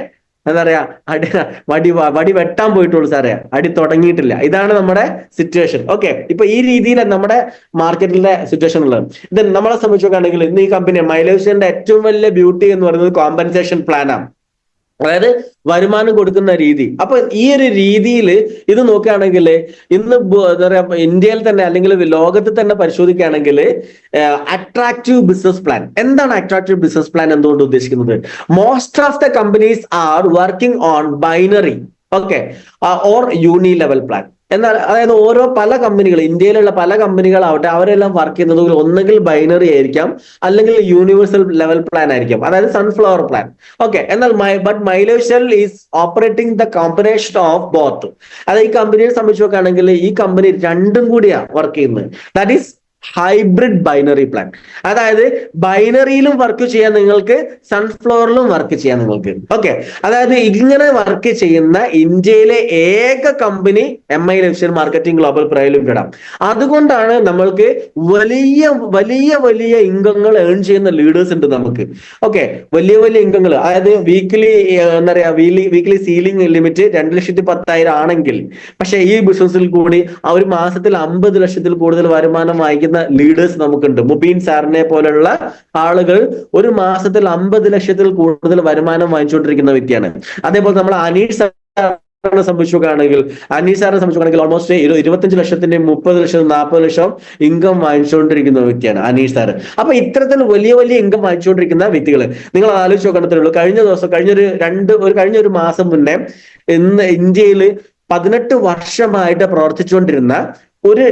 എന്താ പറയാ അടി വടി വടി വെട്ടാൻ പോയിട്ടുള്ളൂ സാറേ. അടി തുടങ്ങിയിട്ടില്ല. ഇതാണ് നമ്മുടെ സിറ്റുവേഷൻ ഓക്കെ ഇപ്പൊ ഈ രീതിയിൽ നമ്മുടെ മാർക്കറ്റിലെ സിറ്റുവേഷൻ ഉള്ളത്. ഇത് നമ്മളെ സംബന്ധിച്ചു നോക്കുകയാണെങ്കിൽ ഇന്ന് ഈ കമ്പനി മൈലേജിന്റെ ഏറ്റവും വലിയ ബ്യൂട്ടി എന്ന് പറയുന്നത് കോമ്പൻസേഷൻ പ്ലാനാണ് അതായത് വരുമാനം കൊടുക്കുന്ന രീതി. അപ്പൊ ഈ ഒരു രീതിയിൽ ഇത് നോക്കുകയാണെങ്കിൽ ഇന്ന് എന്താ പറയാ ഇന്ത്യയിൽ തന്നെ അല്ലെങ്കിൽ ലോകത്ത് തന്നെ പരിശോധിക്കുകയാണെങ്കിൽ അട്രാക്റ്റീവ് ബിസിനസ് പ്ലാൻ എന്താണ് അട്രാക്റ്റീവ് ബിസിനസ് പ്ലാൻ എന്തുകൊണ്ട് ഉദ്ദേശിക്കുന്നത്? Most of the companies are working on binary okay or unilevel plan എന്നാൽ അതായത് ഓരോ പല കമ്പനികൾ ഇന്ത്യയിലുള്ള പല കമ്പനികളാവട്ടെ അവരെല്ലാം വർക്ക് ചെയ്യുന്നത് ഒന്നെങ്കിൽ ബൈനറി ആയിരിക്കാം അല്ലെങ്കിൽ യൂണിവേഴ്സൽ ലെവൽ പ്ലാൻ ആയിരിക്കാം. അതായത് സൺഫ്ലവർ പ്ലാൻ ഓക്കെ എന്നാൽ but മൈലേഷൽ is operating the combination of both അതായത് ഈ കമ്പനിയെ സംബന്ധിച്ച് നോക്കുകയാണെങ്കിൽ ഈ കമ്പനി രണ്ടും കൂടിയാണ് വർക്ക് ചെയ്യുന്നത്. That is hybrid binary plan അതായത് ബൈനറിയിലും വർക്ക് ചെയ്യാൻ നിങ്ങൾക്ക് സൺഫ്ലവറിലും വർക്ക് ചെയ്യാൻ നിങ്ങൾക്ക്. ഓക്കെ അതായത് ഇങ്ങനെ വർക്ക് ചെയ്യുന്ന ഇന്ത്യയിലെ ഏക കമ്പനി എം ഐ ലക്ഷ്യൻ മാർക്കറ്റിംഗ് ഗ്ലോബൽ പ്രൈവറ്റ് ലിമിറ്റഡ് അതുകൊണ്ടാണ് നമ്മൾക്ക് വലിയ വലിയ വലിയ ഇൻകങ്ങൾ ഏൺ ചെയ്യുന്ന ലീഡേഴ്സ് ഉണ്ട് നമുക്ക്. ഓക്കെ വലിയ വലിയ ഇൻകങ്ങൾ അതായത് വീക്ക്ലി എന്താ പറയാ വീക്ക്ലി സീലിംഗ് ലിമിറ്റ് രണ്ട് ലക്ഷത്തി പത്തായിരം ആണെങ്കിൽ. പക്ഷെ ഈ ബിസിനസ്സിൽ കൂടി ആ ഒരു മാസത്തിൽ അമ്പത് ലക്ഷത്തിൽ കൂടുതൽ വരുമാനം വാങ്ങിക്കുന്ന ലീഡേഴ്സ് നമുക്കുണ്ട്. മുബീൻ സാറിനെ പോലെയുള്ള ആളുകൾ ഒരു മാസത്തിൽ അമ്പത് ലക്ഷത്തിൽ കൂടുതൽ വരുമാനം വാങ്ങിച്ചുകൊണ്ടിരിക്കുന്ന വ്യക്തിയാണ്. അതേപോലെ നമ്മൾ അനീഷ് സാറിനെ അനീഷ് സാറിനെ സംബന്ധിച്ചു ഓൾമോസ്റ്റ് ഇരുപത്തഞ്ച് ലക്ഷത്തിന്റെ മുപ്പത് ലക്ഷം നാൽപ്പത് ലക്ഷം ഇൻകം വാങ്ങിച്ചുകൊണ്ടിരിക്കുന്ന വ്യക്തിയാണ് അനീഷ് സാർ അപ്പൊ ഇത്തരത്തിൽ വലിയ വലിയ ഇൻകം വാങ്ങിച്ചുകൊണ്ടിരിക്കുന്ന വ്യക്തികൾ നിങ്ങൾ ആലോചിച്ച് നോക്കണത്തിലുള്ളൂ കഴിഞ്ഞ ദിവസം കഴിഞ്ഞൊരു രണ്ട് ഒരു കഴിഞ്ഞ ഒരു മാസം മുന്നേ ഇന്ന് ഇന്ത്യയിൽ പതിനെട്ട് വർഷമായിട്ട് പ്രവർത്തിച്ചുകൊണ്ടിരുന്ന ഒരു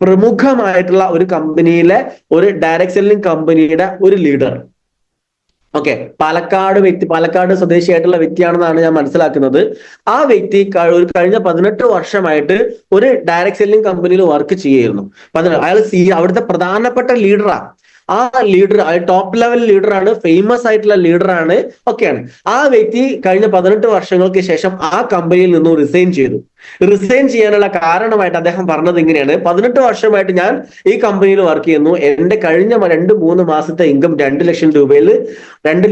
പ്രമുഖമായിട്ടുള്ള ഒരു കമ്പനിയിലെ ഒരു ഡയറക്ട് സെല്ലിംഗ് കമ്പനിയുടെ ഒരു ലീഡർ ഓക്കെ പാലക്കാട് വ്യക്തി പാലക്കാട് സ്വദേശിയായിട്ടുള്ള വ്യക്തിയാണെന്നാണ് ഞാൻ മനസ്സിലാക്കുന്നത്. ആ വ്യക്തി ഒരു കഴിഞ്ഞ പതിനെട്ട് വർഷമായിട്ട് ഒരു ഡയറക്ട് സെല്ലിംഗ് കമ്പനിയിൽ വർക്ക് ചെയ്യായിരുന്നു അയാൾ സി അവിടുത്തെ പ്രധാനപ്പെട്ട ലീഡറാ ആ. ലീഡർ ടോപ്പ് ലെവൽ ലീഡറാണ് ഫേമസ് ആയിട്ടുള്ള ലീഡറാണ് ഒക്കെയാണ്. ആ വ്യക്തി കഴിഞ്ഞ പതിനെട്ട് വർഷങ്ങൾക്ക് ശേഷം ആ കമ്പനിയിൽ നിന്നും റിസൈൻ ചെയ്തു. റിസൈൻ ചെയ്യാനുള്ള കാരണമായിട്ട് അദ്ദേഹം പറഞ്ഞത് ഇങ്ങനെയാണ്. പതിനെട്ട് വർഷമായിട്ട് ഞാൻ ഈ കമ്പനിയിൽ വർക്ക് ചെയ്യുന്നു. എന്റെ കഴിഞ്ഞ രണ്ട് മൂന്ന് മാസത്തെ ഇൻകം രണ്ട് ലക്ഷം രൂപയിൽ രണ്ട്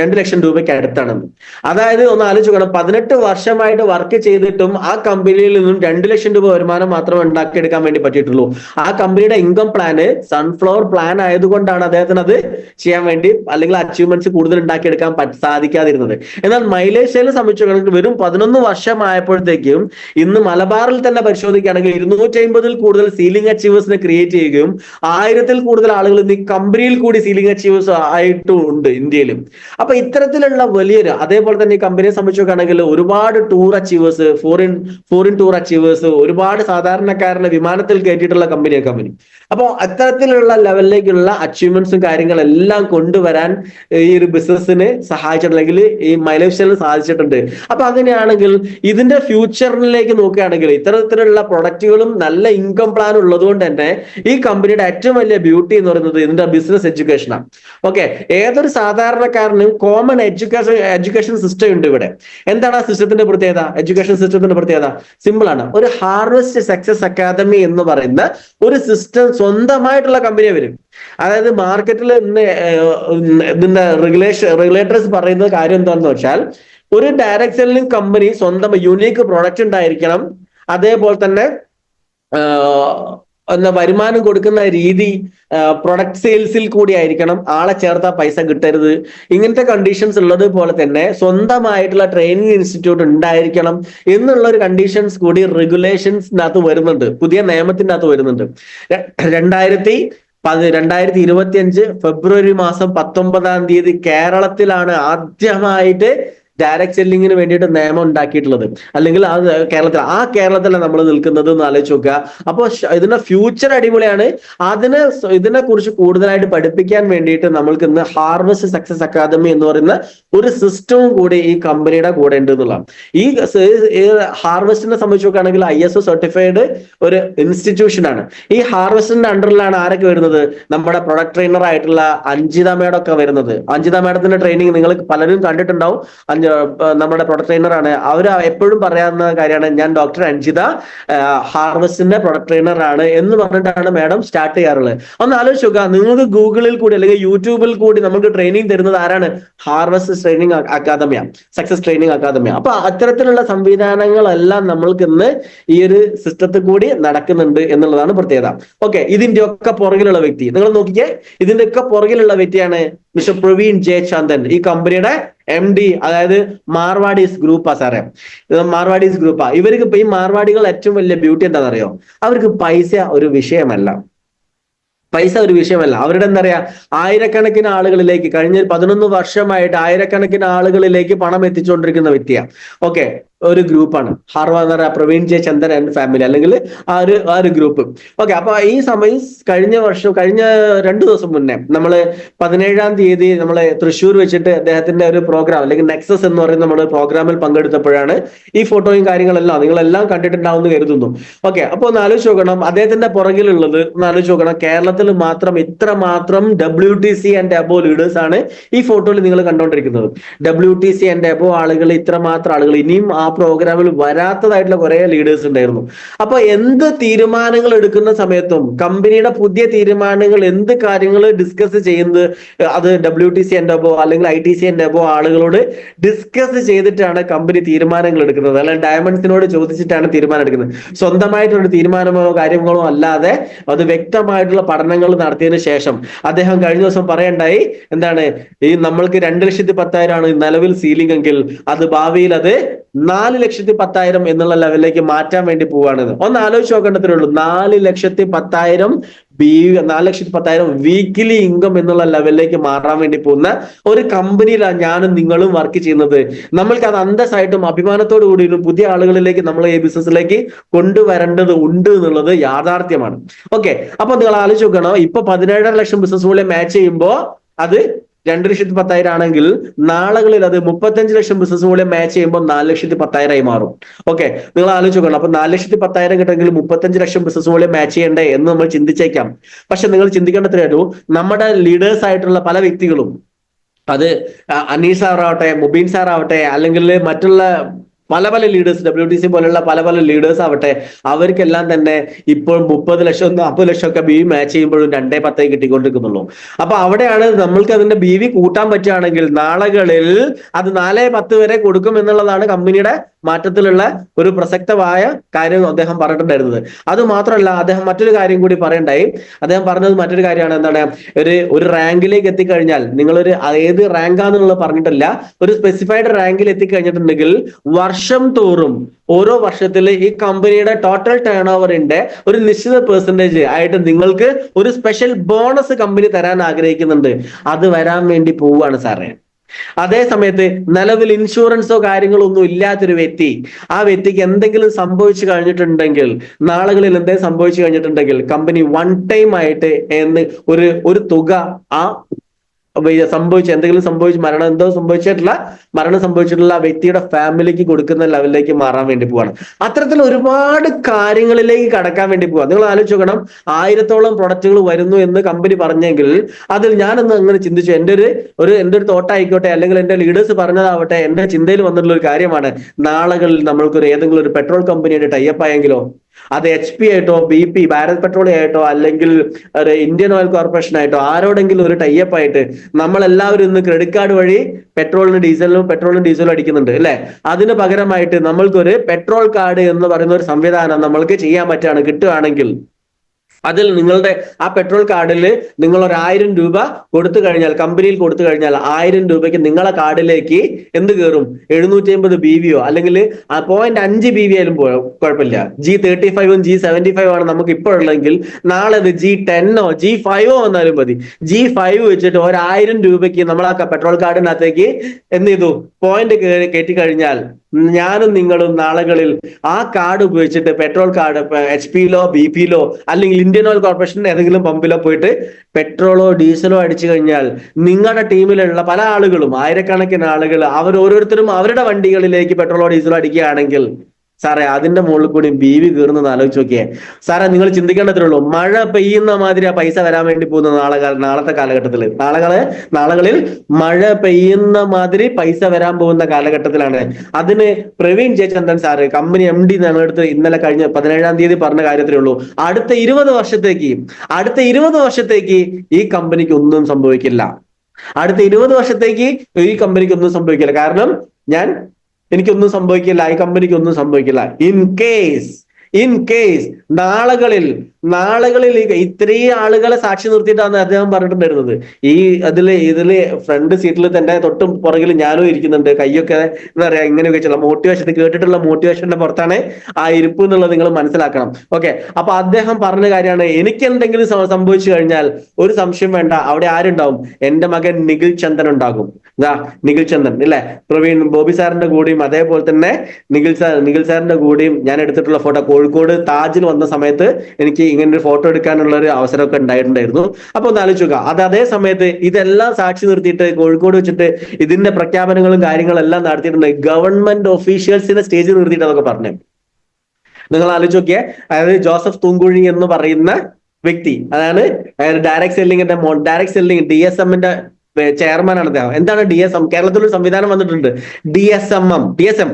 രണ്ട് ലക്ഷം രൂപയ്ക്ക് അടുത്താണ്. അതായത് ഒന്ന് ആലോചിക്കണം പതിനെട്ട് വർഷമായിട്ട് വർക്ക് ചെയ്തിട്ടും ആ കമ്പനിയിൽ നിന്നും രണ്ട് ലക്ഷം രൂപ വരുമാനം മാത്രമേ ഉണ്ടാക്കിയെടുക്കാൻ വേണ്ടി പറ്റിയിട്ടുള്ളൂ. ആ കമ്പനിയുടെ ഇൻകം പ്ലാന് സൺഫ്ലവർ പ്ലാൻ ആയതുകൊണ്ടാണ് അദ്ദേഹത്തിന് അത് ചെയ്യാൻ വേണ്ടി അല്ലെങ്കിൽ അച്ചീവ്മെന്റ്സ് കൂടുതൽ ഉണ്ടാക്കിയെടുക്കാൻ സാധിക്കാതിരുന്നത്. എന്നാൽ മൈലേഷ്യയെ സംബന്ധിച്ചിടത്തോളം വെറും പതിനൊന്ന് വർഷമായപ്പോഴത്തേക്കും ഇന്ന് മലബാറിൽ തന്നെ പരിശോധിക്കുകയാണെങ്കിൽ ഇരുന്നൂറ്റി അമ്പതിൽ കൂടുതൽ സീലിംഗ് അച്ചീവേഴ്സിനെ ക്രിയേറ്റ് ചെയ്യുകയും ആയിരത്തിൽ കൂടുതൽ ആളുകൾ ഇന്ന് ഈ കമ്പനിയിൽ കൂടി സീലിംഗ് അച്ചീവേഴ്സ് ആയിട്ടും ഉണ്ട് ഇന്ത്യയിലും. അപ്പൊ ഇത്തരത്തിലുള്ള വലിയൊരു അതേപോലെ തന്നെ ഈ കമ്പനിയെ സംബന്ധിച്ച് നോക്കുകയാണെങ്കിൽ ഒരുപാട് tour achievers foreign foreign tour achievers ഒരുപാട് സാധാരണക്കാരനെ വിമാനത്തിൽ കയറ്റിയിട്ടുള്ള കമ്പനിയാണ് കമ്പനി അപ്പോൾ അത്തരത്തിലുള്ള ലെവലിലേക്കുള്ള അച്ചീവ്മെന്റ്സും കാര്യങ്ങളെല്ലാം കൊണ്ടുവരാൻ ഈ ഒരു ബിസിനസ്സിന് സഹായിച്ചിട്ടുണ്ടെങ്കിൽ ഈ മൈലേഷ്യന് സാധിച്ചിട്ടുണ്ട്. അപ്പൊ അങ്ങനെയാണെങ്കിൽ ഇതിന്റെ ഫ്യൂച്ചറിലേക്ക് നോക്കുകയാണെങ്കിൽ ഇത്തരത്തിലുള്ള പ്രൊഡക്റ്റുകളും നല്ല ഇൻകം പ്ലാൻ ഉള്ളതുകൊണ്ട് തന്നെ ഈ കമ്പനിയുടെ ഏറ്റവും വലിയ ബ്യൂട്ടി എന്ന് പറയുന്നത് ഇതിന്റെ ബിസിനസ് എഡ്യൂക്കേഷനാണ് ഓക്കെ ഏതൊരു സാധാരണക്കാരനും കോമൺ എഡ്യൂക്കേഷൻ എഡ്യൂക്കേഷൻ സിസ്റ്റം ഉണ്ട് ഇവിടെ. എന്താണ് ആ സിസ്റ്റത്തിന്റെ പ്രത്യേകത? എഡ്യൂക്കേഷൻ സിസ്റ്റത്തിന്റെ പ്രത്യേകത സിമ്പിൾ ആണ്. ഒരു ഹാർവെസ്റ്റ് സക്സസ് അക്കാദമി എന്ന് പറയുന്ന ഒരു സിസ്റ്റം സ്വന്തമായിട്ടുള്ള കമ്പനി വരും. അതായത് മാർക്കറ്റിൽ ഇന്ന് ഇതിന്റെ റെഗുലേഷൻ റെഗുലേറ്റേഴ്സ് പറയുന്ന കാര്യം എന്താണെന്ന് വെച്ചാൽ ഒരു ഡയറക്ട് സെല്ലിംഗ് കമ്പനി സ്വന്തം യുണീക്ക് പ്രൊഡക്റ്റ് ഉണ്ടായിരിക്കണം. അതേപോലെ തന്നെ എന്താ വരുമാനം കൊടുക്കുന്ന രീതി പ്രൊഡക്റ്റ് സെയിൽസിൽ കൂടി ആയിരിക്കണം. ആളെ ചേർത്താ പൈസ കിട്ടരുത്. ഇങ്ങനത്തെ കണ്ടീഷൻസ് ഉള്ളത് പോലെ തന്നെ സ്വന്തമായിട്ടുള്ള ട്രെയിനിങ് ഇൻസ്റ്റിറ്റ്യൂട്ട് ഉണ്ടായിരിക്കണം എന്നുള്ള ഒരു കണ്ടീഷൻസ് കൂടി റെഗുലേഷൻസിനകത്ത് വരുന്നുണ്ട്. പുതിയ നിയമത്തിന്റെ അകത്ത് വരുന്നുണ്ട്. രണ്ടായിരത്തി രണ്ടായിരത്തി ഇരുപത്തി അഞ്ച് ഫെബ്രുവരി മാസം പത്തൊമ്പതാം തീയതി കേരളത്തിലാണ് ആദ്യമായിട്ട് ഡയറക്ട് സെല്ലിങ്ങിന് വേണ്ടിയിട്ട് നിയമം ഉണ്ടാക്കിയിട്ടുള്ളത്. അല്ലെങ്കിൽ ആ കേരളത്തിൽ ആ കേരളത്തിലാണ് നമ്മൾ നിൽക്കുന്നത് എന്ന് ആലോചിച്ച് നോക്കുക. അപ്പോൾ ഇതിന്റെ ഫ്യൂച്ചർ അടിപൊളിയാണ്. അതിന് ഇതിനെ കുറിച്ച് കൂടുതലായിട്ട് പഠിപ്പിക്കാൻ വേണ്ടിയിട്ട് നമ്മൾക്ക് ഇന്ന് ഹാർവസ്റ്റ് സക്സസ് അക്കാദമി എന്ന് പറയുന്ന ഒരു സിസ്റ്റവും കൂടി ഈ കമ്പനിയുടെ കൂടെ ഉണ്ട് എന്നുള്ളതാണ്. ഈ ഹാർവസ്റ്റിനെ സംബന്ധിച്ച് നോക്കുകയാണെങ്കിൽ ഐ എസ് ഒ സർട്ടിഫൈഡ് ഒരു ഇൻസ്റ്റിറ്റ്യൂഷൻ ആണ്. ഈ ഹാർവസ്റ്റിന്റെ അണ്ടറിലാണ് ആരൊക്കെ വരുന്നത്? നമ്മുടെ പ്രൊഡക്ട് ട്രെയിനർ ആയിട്ടുള്ള അഞ്ജിത മേഡം ഒക്കെ വരുന്നത്. അഞ്ജിത മേഡത്തിന്റെ ട്രെയിനിങ് നിങ്ങൾ പലരും കണ്ടിട്ടുണ്ടാവും. നമ്മുടെ പ്രൊഡക്ട് ട്രെയിനർ ആണ്. അവർ എപ്പോഴും പറയാവുന്ന കാര്യമാണ് ഞാൻ ഡോക്ടർ അഞ്ജിത ഹാർവസ്റ്റിന്റെ പ്രൊഡക്ട് ട്രെയിനർ ആണ് എന്ന് പറഞ്ഞിട്ടാണ് മാഡം സ്റ്റാർട്ട് ചെയ്യാറുള്ളത്. ഒന്ന് ആലോചിച്ച് നോക്കുക നിങ്ങൾക്ക് ഗൂഗിളിൽ കൂടി അല്ലെങ്കിൽ യൂട്യൂബിൽ കൂടി നമുക്ക് ട്രെയിനിങ് തരുന്നത് ആരാണ്? ഹാർവസ്റ്റ് ട്രെയിനിങ് അക്കാദമിയാണ് സക്സസ് ട്രെയിനിങ് അക്കാദമിയ അപ്പൊ അത്തരത്തിലുള്ള സംവിധാനങ്ങളെല്ലാം നമ്മൾക്ക് ഇന്ന് ഈ ഒരു സിസ്റ്റത്തിൽ കൂടി നടക്കുന്നുണ്ട് എന്നുള്ളതാണ് പ്രത്യേകത. ഓക്കെ ഇതിന്റെ ഒക്കെ പുറകിലുള്ള വ്യക്തി. നിങ്ങൾ നോക്കിക്കേ ഇതിന്റെ ഒക്കെ പുറകിലുള്ള വ്യക്തിയാണ് മിസ്റ്റർ പ്രവീൺ ജയചന്ദൻ ഈ കമ്പനിയുടെ എം ഡി അതായത് മാർവാഡീസ് ഗ്രൂപ്പാ സാറേ. മാർവാഡീസ് ഗ്രൂപ്പാ ഇവർക്ക് ഇപ്പൊ ഈ മാർവാഡികൾ ഏറ്റവും വലിയ ബ്യൂട്ടി എന്താണെന്നറിയോ? അവർക്ക് പൈസ ഒരു വിഷയമല്ല. പൈസ ഒരു വിഷയമല്ല. അവരുടെ എന്താ പറയാ? ആയിരക്കണക്കിന് ആളുകളിലേക്ക് കഴിഞ്ഞ പതിനൊന്ന് വർഷമായിട്ട് ആയിരക്കണക്കിന് ആളുകളിലേക്ക് പണം എത്തിച്ചുകൊണ്ടിരിക്കുന്ന വ്യക്തിയാണ് ഓക്കെ ഒരു ഗ്രൂപ്പാണ് ഹാർവാ എന്ന് പറയാ Praveen J Chandan and family അല്ലെങ്കിൽ ആ ഒരു ആ ഒരു ഗ്രൂപ്പ് ഓക്കെ അപ്പൊ ഈ സമയം കഴിഞ്ഞ വർഷം കഴിഞ്ഞ രണ്ടു ദിവസം മുന്നേ നമ്മൾ പതിനേഴാം തീയതി നമ്മളെ തൃശ്ശൂർ വെച്ചിട്ട് അദ്ദേഹത്തിന്റെ ഒരു പ്രോഗ്രാം അല്ലെങ്കിൽ നെക്സസ് എന്ന് പറയുന്ന നമ്മുടെ പ്രോഗ്രാമിൽ പങ്കെടുത്തപ്പോഴാണ് ഈ ഫോട്ടോയും കാര്യങ്ങളെല്ലാം നിങ്ങളെല്ലാം കണ്ടിട്ടുണ്ടാവും എന്ന് കരുതുന്നു. ഓക്കെ അപ്പൊ ഒന്ന് ആലോചിച്ച് നോക്കണം. അദ്ദേഹത്തിന്റെ പുറകിലുള്ളത് ഒന്ന് ആലോചിച്ച് നോക്കണം. കേരളത്തിൽ മാത്രം ഇത്ര മാത്രം W T C and ABO leaders ആണ് ഈ ഫോട്ടോയിൽ നിങ്ങൾ കണ്ടുകൊണ്ടിരിക്കുന്നത് W T C and ABO ആളുകൾ ഇത്ര മാത്രം ആളുകൾ. ഇനിയും ആ പ്രോഗ്രാമിൽ വരാത്തതായിട്ടുള്ള കുറെ ലീഡേഴ്സ് ഉണ്ടായിരുന്നു. അപ്പൊ എന്ത് തീരുമാനങ്ങൾ എടുക്കുന്ന സമയത്തും കമ്പനിയുടെ പുതിയ തീരുമാനങ്ങൾ എന്ത് കാര്യങ്ങൾ ഡിസ്കസ് ചെയ്യുന്നത് അത് ഡബ്ല്യു ടി സി എന്റെ അല്ലെങ്കിൽ ഐ ടി സി എന്റെ ആളുകളോട് ഡിസ്കസ് ചെയ്തിട്ടാണ് കമ്പനി തീരുമാനങ്ങൾ എടുക്കുന്നത്. അല്ലെങ്കിൽ ഡയമണ്ട്സിനോട് ചോദിച്ചിട്ടാണ് തീരുമാനം എടുക്കുന്നത്. സ്വന്തമായിട്ടുള്ള തീരുമാനമോ കാര്യങ്ങളോ അല്ലാതെ അത് വ്യക്തമായിട്ടുള്ള പഠനങ്ങൾ നടത്തിയതിന് ശേഷം അദ്ദേഹം കഴിഞ്ഞ ദിവസം പറയണ്ടായി എന്താണ് ഈ നമ്മൾക്ക് രണ്ട് ലക്ഷത്തി പത്തായിരമാണ് നിലവിൽ സീലിംഗ് എങ്കിൽ അത് ഭാവിയിൽ അത് നാല് ലക്ഷത്തി പത്തായിരം എന്നുള്ള ലെവലിലേക്ക് മാറ്റാൻ വേണ്ടി പോവുകയാണെന്ന് ഒന്ന് ആലോചിച്ച് നോക്കേണ്ടതേ ഉള്ളൂ. നാല് ലക്ഷത്തി പത്തായിരം ബി നാല് ലക്ഷത്തി പത്തായിരം വീക്കിലി ഇൻകം എന്നുള്ള ലെവലിലേക്ക് മാറാൻ വേണ്ടി പോകുന്ന ഒരു കമ്പനിയിലാണ് ഞാനും നിങ്ങളും വർക്ക് ചെയ്യുന്നത്. നമ്മൾക്ക് അത് അന്തസ്സായിട്ടും അഭിമാനത്തോടു കൂടിയും പുതിയ ആളുകളിലേക്ക് നമ്മൾ ഈ ബിസിനസ്സിലേക്ക് കൊണ്ടുവരേണ്ടത് ഉണ്ട് എന്നുള്ളത് യാഥാർത്ഥ്യമാണ്. ഓക്കെ അപ്പൊ നിങ്ങൾ ആലോചിച്ച് നോക്കണം. ഇപ്പൊ പതിനേഴര ലക്ഷം ബിസിനസ് പോലെ മാച്ച് ചെയ്യുമ്പോൾ അത് രണ്ട് ലക്ഷത്തി പത്തായിരം ആണെങ്കിൽ നാളുകളിൽ അത് മുപ്പത്തഞ്ച് ലക്ഷം ബിസിനസ് വോളിയം മാച്ച് ചെയ്യുമ്പോൾ നാല് ലക്ഷത്തി പത്തായിരമായി മാറും. ഓക്കെ നിങ്ങൾ ആലോചിച്ച് നോക്കണം. അപ്പൊ നാല് ലക്ഷത്തി പത്തായിരം കിട്ടുമെങ്കിൽ മുപ്പത്തഞ്ച് ലക്ഷം ബിസിനസ് വോളിയം മാച്ച് ചെയ്യണ്ടേ എന്ന് നമ്മൾ ചിന്തിച്ചേക്കാം. പക്ഷെ നിങ്ങൾ ചിന്തിക്കേണ്ടത്രേ ഉള്ളൂ നമ്മുടെ ലീഡേഴ്സ് ആയിട്ടുള്ള പല വ്യക്തികളും അത് അനീസ് സാർ ആവട്ടെ മുബീൻ സാർ ആവട്ടെ അല്ലെങ്കിൽ മറ്റുള്ള പല പല ലീഡേഴ്സ് ഡബ്ല്യു ടി സി പോലുള്ള പല പല ലീഡേഴ്സ് ആവട്ടെ അവർക്കെല്ലാം തന്നെ ഇപ്പോൾ മുപ്പത് ലക്ഷം നാൽപ്പത് ലക്ഷം ഒക്കെ ബി വി മാച്ച് ചെയ്യുമ്പോഴും രണ്ടേ പത്തേ കിട്ടിക്കൊണ്ടിരിക്കുന്നുള്ളൂ. അപ്പൊ അവിടെയാണ് നമ്മൾക്ക് അതിന്റെ ബി വി കൂട്ടാൻ പറ്റുകയാണെങ്കിൽ നാളുകളിൽ അത് നാലേ പത്ത് വരെ കൊടുക്കും എന്നുള്ളതാണ് കമ്പനിയുടെ മാറ്റത്തിലുള്ള ഒരു പ്രസക്തമായ കാര്യം അദ്ദേഹം പറഞ്ഞിട്ടുണ്ടായിരുന്നത്. അത് മാത്രമല്ല അദ്ദേഹം മറ്റൊരു കാര്യം കൂടി പറയണ്ടായി. അദ്ദേഹം പറഞ്ഞത് മറ്റൊരു കാര്യമാണ്. എന്താണ്? ഒരു ഒരു റാങ്കിലേക്ക് എത്തിക്കഴിഞ്ഞാൽ നിങ്ങളൊരു ഏത് റാങ്കാന്നുള്ളത് പറഞ്ഞിട്ടില്ല ഒരു സ്പെസിഫൈഡ് റാങ്കിൽ എത്തിക്കഴിഞ്ഞിട്ടുണ്ടെങ്കിൽ വർഷം തോറും ഓരോ വർഷത്തിൽ ഈ കമ്പനിയുടെ ടോട്ടൽ ടേൺ ഓവറിന്റെ ഒരു നിശ്ചിത പെർസെന്റേജ് ആയിട്ട് നിങ്ങൾക്ക് ഒരു സ്പെഷ്യൽ ബോണസ് കമ്പനി തരാൻ ആഗ്രഹിക്കുന്നുണ്ട്. അത് വരാൻ വേണ്ടി പോവുകയാണ് സാറേ. അതേ സമയത്ത് നിലവിൽ ഇൻഷുറൻസോ കാര്യങ്ങളോ ഒന്നും ഇല്ലാത്തൊരു വ്യക്തി ആ വ്യക്തിക്ക് എന്തെങ്കിലും സംഭവിച്ചു കഴിഞ്ഞിട്ടുണ്ടെങ്കിൽ നാളുകളിൽ എന്തെങ്കിലും സംഭവിച്ചു കഴിഞ്ഞിട്ടുണ്ടെങ്കിൽ കമ്പനി വൺ ടൈം ആയിട്ട് എന്ന് ഒരു ഒരു തുക ആ സംഭവിച്ച എന്തെങ്കിലും സംഭവിച്ച് മരണം എന്തോ സംഭവിച്ചിട്ടുള്ള മരണം സംഭവിച്ചിട്ടുള്ള ആ വ്യക്തിയുടെ ഫാമിലിക്ക് കൊടുക്കുന്ന ലെവലിലേക്ക് മാറാൻ വേണ്ടി പോവാണ്. അത്തരത്തിൽ ഒരുപാട് കാര്യങ്ങളിലേക്ക് കടക്കാൻ വേണ്ടി പോവാ. നിങ്ങൾ ആലോചിക്കണം ആയിരത്തോളം പ്രൊഡക്റ്റുകൾ വരുന്നു എന്ന് കമ്പനി പറഞ്ഞെങ്കിൽ അതിൽ ഞാനൊന്ന് അങ്ങനെ ചിന്തിച്ചു. എന്റെ ഒരു ഒരു എന്റെ ഒരു തോട്ടായിക്കോട്ടെ അല്ലെങ്കിൽ എന്റെ ലീഡേഴ്സ് പറഞ്ഞതാവട്ടെ എന്റെ ചിന്തയിൽ വന്നിട്ടുള്ള ഒരു കാര്യമാണ്. നാളുകളിൽ നമ്മൾക്ക് ഒരു ഏതെങ്കിലും ഒരു പെട്രോൾ കമ്പനിയുടെ ടൈപ്പ് ആയെങ്കിലോ അത് എച്ച് പി ആയിട്ടോ ബി പി ഭാരത് പെട്രോളിയം ആയിട്ടോ അല്ലെങ്കിൽ ഇന്ത്യൻ ഓയിൽ കോർപ്പറേഷൻ ആയിട്ടോ ആരോടെങ്കിലും ഒരു ടൈപ്പ് ആയിട്ട് നമ്മൾ എല്ലാവരും ഇന്ന് ക്രെഡിറ്റ് കാർഡ് വഴി പെട്രോളിനും ഡീസലിനും പെട്രോളിനും ഡീസലും അടിക്കുന്നുണ്ട് അല്ലെ? അതിന് പകരമായിട്ട് നമ്മൾക്കൊരു പെട്രോൾ കാർഡ് എന്ന് പറയുന്ന ഒരു സംവിധാനം നമ്മൾക്ക് ചെയ്യാൻ പറ്റുകയാണ് കിട്ടുകയാണെങ്കിൽ. അതിൽ നിങ്ങളുടെ ആ പെട്രോൾ കാർഡിൽ നിങ്ങൾ ഒരു രൂപ കൊടുത്തു കഴിഞ്ഞാൽ കമ്പനിയിൽ കൊടുത്തു കഴിഞ്ഞാൽ ആയിരം രൂപയ്ക്ക് നിങ്ങളെ കാർഡിലേക്ക് എന്ത് കയറും എഴുന്നൂറ്റി അമ്പത് ബി വിയോ അല്ലെങ്കിൽ പോയിന്റ് അഞ്ച് ബി വി ആയാലും കുഴപ്പമില്ല ജി തേർട്ടി ഫൈവും ജി സെവന്റി ഫൈവ് ആണ് നമുക്ക് ഇപ്പോൾ ഉള്ളതെങ്കിൽ നാളെ അത് ജി ടെന്നോ ജി ഫൈവോ വന്നാലും മതി. ജി ഫൈവ് വെച്ചിട്ട് ഒരായിരം രൂപയ്ക്ക് നമ്മൾ ആ പെട്രോൾ കാർഡിനകത്തേക്ക് എന്ത് ചെയ്തു? പോയിന്റ് കയറ്റി കഴിഞ്ഞാൽ ഞാനും നിങ്ങളും നാളുകളിൽ ആ കാർഡ് ഉപയോഗിച്ചിട്ട് പെട്രോൾ കാർഡ് എച്ച് പിയിലോ ബി പിയിലോ അല്ലെങ്കിൽ ഇന്ത്യൻ ഓയിൽ കോർപ്പറേഷന്റെ ഏതെങ്കിലും പമ്പിലോ പോയിട്ട് പെട്രോളോ ഡീസലോ അടിച്ചു കഴിഞ്ഞാൽ നിങ്ങളുടെ ടീമിലുള്ള പല ആളുകളും ആയിരക്കണക്കിന് ആളുകൾ അവർ ഓരോരുത്തരും അവരുടെ വണ്ടികളിലേക്ക് പെട്രോളോ ഡീസലോ അടിക്കുകയാണെങ്കിൽ സാറേ അതിന്റെ മുകളിൽ കൂടി ബി വി കയറുന്നത് ആലോചിച്ച് നോക്കിയേ. സാറേ നിങ്ങൾ ചിന്തിക്കേണ്ടതേ ഉള്ളൂ. മഴ പെയ്യുന്ന മാതിരി ആ പൈസ വരാൻ വേണ്ടി പോകുന്ന നാളെ നാളത്തെ കാലഘട്ടത്തിൽ നാളകൾ നാളുകളിൽ മഴ പെയ്യുന്ന മാതിരി പൈസ വരാൻ പോകുന്ന കാലഘട്ടത്തിലാണ്. അതിന് Praveen Jayachandran sir company M D ഞങ്ങളടുത്ത് ഇന്നലെ കഴിഞ്ഞ പതിനേഴാം തീയതി പറഞ്ഞ കാര്യത്തിലേ ഉള്ളൂ. അടുത്ത ഇരുപത് വർഷത്തേക്ക് അടുത്ത ഇരുപത് വർഷത്തേക്ക് ഈ കമ്പനിക്ക് ഒന്നും സംഭവിക്കില്ല. അടുത്ത ഇരുപത് വർഷത്തേക്ക് ഈ കമ്പനിക്ക് ഒന്നും സംഭവിക്കില്ല. കാരണം ഞാൻ എനിക്കൊന്നും സംഭവിക്കില്ല. ഈ കമ്പനിക്ക് ഒന്നും സംഭവിക്കില്ല. ഇൻ കേസ് ഇൻ കേസ് നാളുകളിൽ നാളുകളിൽ ഇത്രയും ആളുകളെ സാക്ഷി നിർത്തിയിട്ടാണ് അദ്ദേഹം പറഞ്ഞിട്ടുണ്ടായിരുന്നത്. ഈ അതിൽ ഇതിൽ ഫ്രണ്ട് സീറ്റിൽ തന്നെ തൊട്ട് പുറകിൽ ഞാനും ഇരിക്കുന്നുണ്ട്. കൈയൊക്കെ എന്താ പറയാ ഇങ്ങനെയൊക്കെ ചില മോട്ടിവേഷൻ കേട്ടിട്ടുള്ള മോട്ടിവേഷന്റെ പുറത്താണ് ആ ഇരിപ്പ് എന്നുള്ളത് നിങ്ങൾ മനസ്സിലാക്കണം. ഓക്കെ അപ്പൊ അദ്ദേഹം പറഞ്ഞ കാര്യമാണ് എനിക്ക് എന്തെങ്കിലും സംഭവിച്ചു കഴിഞ്ഞാൽ ഒരു സംശയം വേണ്ട. അവിടെ ആരുണ്ടാവും? എന്റെ മകൻ നിഖിൽ ചന്ദൻ ഉണ്ടാകും. ഇതാ നിഖിൽ ചന്ദൻ ഇല്ലേ? പ്രവീൺ ബോബി സാറിന്റെ കൂടെയും അതേപോലെ തന്നെ നിഖിൽ സാർ നിഖിൽ സാറിന്റെ കൂടെയും ഞാൻ എടുത്തിട്ടുള്ള ഫോട്ടോ കോഴിക്കോട് താജിൽ വന്ന സമയത്ത് എനിക്ക് ഇങ്ങനെ ഒരു ഫോട്ടോ എടുക്കാനുള്ള ഒരു അവസരമൊക്കെ ഉണ്ടായിട്ടുണ്ടായിരുന്നു. അപ്പൊ ഒന്ന് ആലോചിക്കുക അത് അതേ സമയത്ത് ഇതെല്ലാം സാക്ഷി നിർത്തിയിട്ട് കോഴിക്കോട് വെച്ചിട്ട് ഇതിന്റെ പ്രഖ്യാപനങ്ങളും കാര്യങ്ങളും എല്ലാം നടത്തിയിട്ടുണ്ട് ഗവൺമെന്റ് ഒഫീഷ്യൽസിനെ സ്റ്റേജിൽ നിർത്തിയിട്ട് അതൊക്കെ പറഞ്ഞു. നിങ്ങൾ ആലോചിച്ച് നോക്കിയേ അതായത് ജോസഫ് തൂങ്കുഴി എന്ന് പറയുന്ന വ്യക്തി അതാണ് ഡയറക്ട് സെല്ലിങ്ങിന്റെ ഡയറക്ട് സെല്ലിംഗ് ഡി എസ് എമ്മിന്റെ ചെയർമാൻ ആണ് അദ്ദേഹം. എന്താണ് ഡി എസ് എം കേരളത്തിൽ ഒരു സംവിധാനം വന്നിട്ടുണ്ട്. D S M M D S M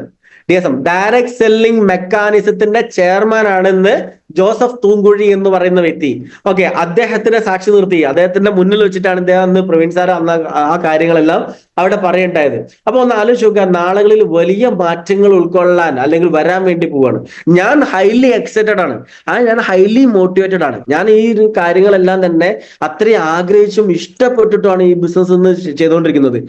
D S M direct selling മെക്കാനിസത്തിന്റെ chairman ആണെന്ന് ജോസഫ് തൂങ്കുഴി എന്ന് പറയുന്ന വ്യക്തി. ഓക്കെ അദ്ദേഹത്തിനെ സാക്ഷി നിർത്തി. അദ്ദേഹത്തിന്റെ മുന്നിൽ വെച്ചിട്ടാണ് ഇദ്ദേഹം അന്ന് പ്രവീൺ സാർ അന്ന് ആ കാര്യങ്ങളെല്ലാം അവിടെ പറയണ്ടായത്. അപ്പൊ ഒന്ന് ആലോചിച്ച് നാളുകളിൽ വലിയ മാറ്റങ്ങൾ ഉൾക്കൊള്ളാൻ അല്ലെങ്കിൽ വരാൻ വേണ്ടി പോവാണ്. ഞാൻ ഹൈലി എക്സൈറ്റഡ് ആണ്. ആ ഞാൻ ഹൈലി മോട്ടിവേറ്റഡ് ആണ്. ഞാൻ ഈ കാര്യങ്ങളെല്ലാം തന്നെ അത്രയും ആഗ്രഹിച്ചും ഇഷ്ടപ്പെട്ടിട്ടുമാണ് ഈ ബിസിനസ് ചെയ്തുകൊണ്ടിരിക്കുന്നത്.